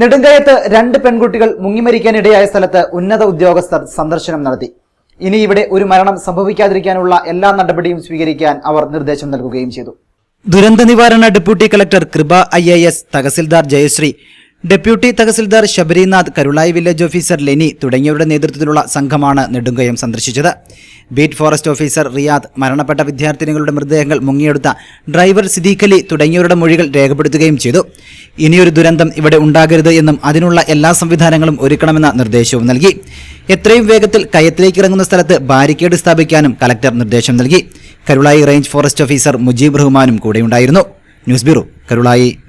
നെടുങ്കയത്ത് രണ്ട് പെൺകുട്ടികൾ മുങ്ങിമരിക്കാനിടയായ സ്ഥലത്ത് ഉന്നത ഉദ്യോഗസ്ഥർ സന്ദർശനം നടത്തി. ഇനി ഇവിടെ ഒരു മരണം സംഭവിക്കാതിരിക്കാനുള്ള എല്ലാ നടപടിയും സ്വീകരിക്കാൻ അവർ നിർദ്ദേശം നൽകുകയും ചെയ്തു. ദുരന്ത നിവാരണ deputy collector Kripa I A S tahsildar Jayashree deputy tahsildar Sabarinath Karulai village officer Leni തുടങ്ങിയവരുടെ നേതൃത്വത്തിലുള്ള സംഘമാണ് നെടുങ്കയം സന്ദർശിച്ചത്. ബീറ്റ് ഫോറസ്റ്റ് ഓഫീസർ റിയാദ് മരണപ്പെട്ട വിദ്യാർത്ഥിനികളുടെ മൃതദേഹങ്ങൾ മുങ്ങിയെടുത്ത ഡ്രൈവർ സിദ്ദീഖലി തുടങ്ങിയവരുടെ മൊഴികൾ രേഖപ്പെടുത്തുകയും ചെയ്തു. ഇനിയൊരു ദുരന്തം ഇവിടെ ഉണ്ടാകരുത് എന്നും അതിനുള്ള എല്ലാ സംവിധാനങ്ങളും ഒരുക്കണമെന്ന നിർദ്ദേശവും നൽകി. എത്രയും വേഗത്തിൽ കയത്തിലേക്ക് ഇറങ്ങുന്ന സ്ഥലത്ത് ബാരിക്കേഡ് സ്ഥാപിക്കാനും കലക്ടർ നിർദ്ദേശം നൽകി. Karulai range forest officer Mujeeb റഹ്മാനും കൂടെയുണ്ടായിരുന്നു. News bureau Karulai.